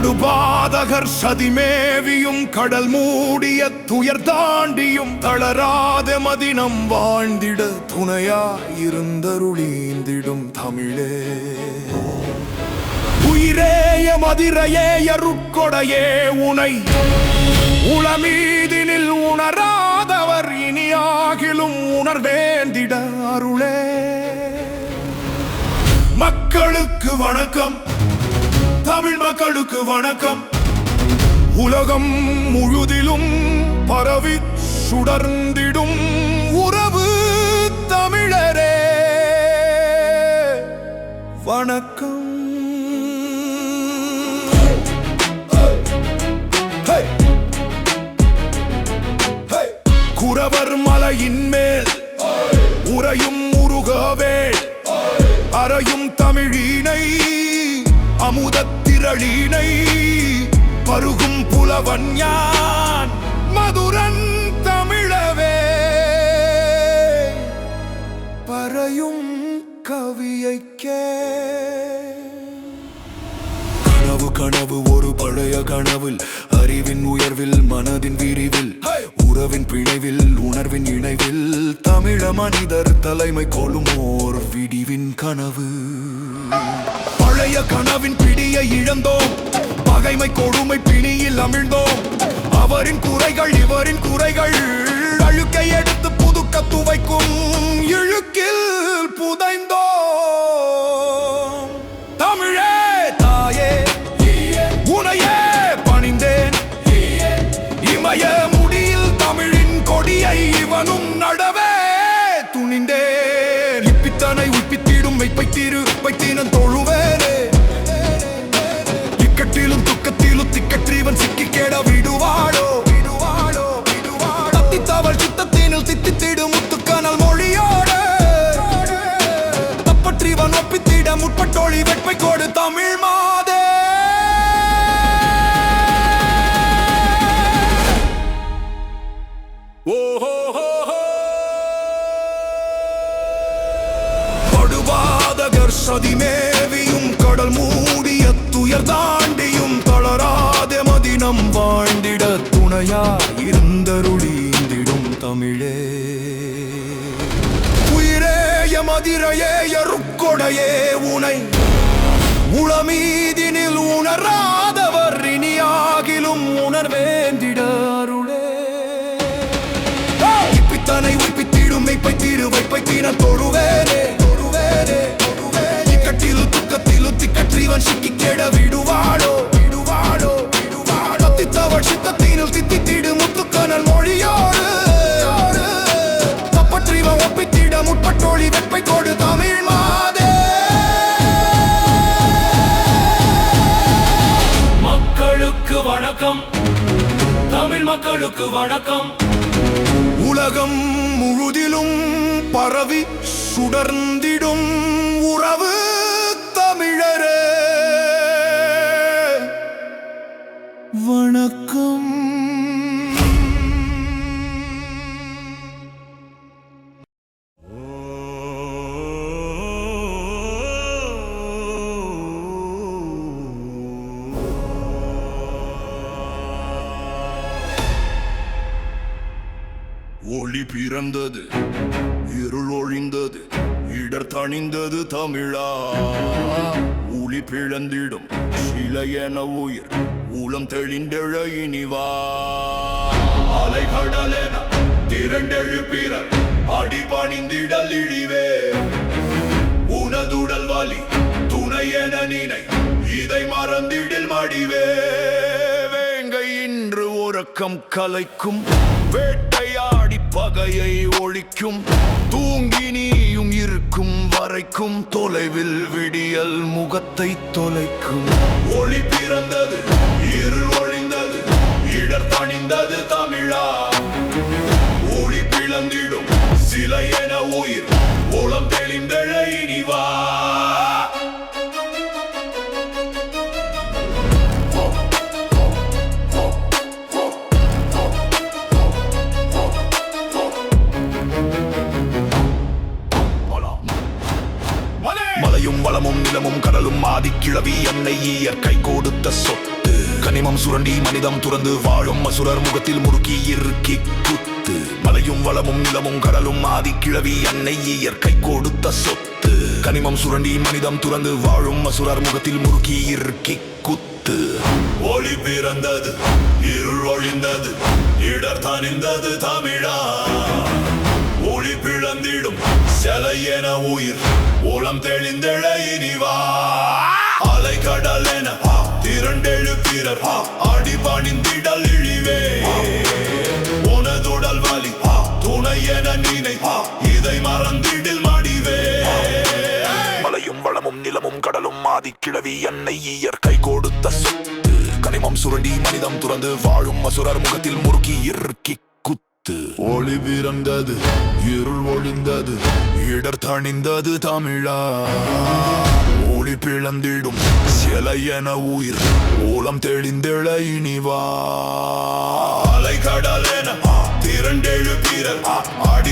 படுபாதகர் சதிமேவியும் கடல் மூடிய துயர் தாண்டியும் தளராத மதினம் வாழ்ந்திட துணையாயிருந்தருளீந்திடும் தமிழே. உயிரேய மதிரையே அருட்கொடையே உனை. உளமீதினில் உணராதவர் இனியாகிலும் உணர்வேந்திட அருளே. மக்களுக்கு வணக்கம். தமிழ் மக்களுக்கு வணக்கம். உலகம் முழுதிலும் பரவி சுடர்ந்திடும் உறவு தமிழரே. வணக்கம். குறவர் மலையின் அமுதத்திரளினை பருகும் புலவன் யான்? மதுரன் தமிழவே. பறையும் கவியைக்கே. கனவு கனவு ஒரு பழைய கனவில். அறிவின் உயர்வில் மனதின் விரிவில். உறவின் பிணைவில் உணர்வின் இணைவில். தமிழ மனிதர் தலைமை கொள்ளும் ஓர் விடிவின் கனவு. பழைய கனவின் பிடியை இழந்தோம். பகைமை கொடுமை பிணியில் அமிழ்ந்தோம். அவரின் குறைகள் இவரின் குறைகள். அழுக்கை எடுத்து புதுக்க துவைக்கும் இழுக்கில் படுபாதகர் சதிமேவியும் கடல் மூடிய துயர் தாண்டியும் தளராத மதினம் வாழ்ந்திட துணையா இருந்தருளீந்திடும் தமிழே. உயிரேய மதிரையே எருக்கொடையே உனை. உளமீதினில் உணராத தீரு வைப்பை தீன தொழுவேனே தொழுவேனே தொழுவேனே இக்கட்டிலும் துக்கத்திலும் திக்கற்றீவன் சிக்கி கேட விடுவாடோ விடுவாடோ விடுவாடோ தித்தவள் சித்தத்தீனில் தித்தித்திடு முத்துக்கனல் மொழியோடு தப்பற்றிவன் ஒப்பித்திட முற்பட்டோழி வெப்பை கொடு தமிழ் மாதே. மக்களுக்கு வணக்கம். தமிழ் மக்களுக்கு வணக்கம். உலகம் முழுதிலும் பரவி சுடர்ந்திடும். ஒளி பிறந்தது இருள் ஒழிந்தது இடர் தணிந்தது தமிழா. ஒளி பிழந்திடும் பிளந்திடும் என உயிர் ஊலம் தெளிந்தெழ இனிவா. அலைகடலென திரண்டெழு பிறர் அடி பணிந்திடல் இழிவே. உனதுடல் வலி துணை என நினை இதை மறந்திடில் மடிவே. வேங்கை இன்று உறக்கம் கலைக்கும் வேட்டையா பகையை ஒழிக்கும். தூங்கி நீயும் இருக்கும் வரைக்கும் தொலைவில் விடியல் முகத்தை தொலைக்கும். ஒளி பிறந்தது இருள் ஒழிந்தது இடர் தணிந்தது தமிழா. ஒளி பிளந்திடும் சிலை கிழவி வளமும் கை கொடுத்த சொத்து. கனிமம் சுரண்டி மனிதம் துறந்து வாழும் அசுரர் முகத்தில் முறுக்கி இறுக்கி குத்து. மலையும் வளமும் நிலமும் கடலும் ஆதி கிழவி அன்னை கை கொடுத்த சொத்து. கனிமம் சுரண்டி மனிதம் துறந்து வாழும் அசுரர் முகத்தில் முறுக்கி இறுக்கி குத்து. ஒளி பிறந்தது இருள் ஒழிந்தது இடர் தனிந்தது தமிழா. ஒளி பிளந்திடும் சிலை என உயிர் ஓலம் தெளிந்தெழ இனிவா. அலை கடல் என திரண்டெழு பிறர் அடி பணிந்திடல் இழிவே. உனதுடல் வலி துணை என நினை இதை மறந்திடில் மடிவே. மலையும் வளமும் நிலமும் கடலும் மாதி கிழவி என்னை இயற்கை கொடுத்த சொத்து. கனிமம் சுரண்டி மனிதம் துறந்து வாழும் மசுரர் முகத்தில் முறுக்கி இறுக்கி குத்து. ஒளி பிறந்தது இருள் ஒழிந்தது இடர் தணிந்தது தமிழா. ஒளி பிளந்திடும். சிலை என உயிர் ஓலம் தெளிந்தெழ இனிவா. அலை கடல் என திரண்டெழு வீரர் ஆடி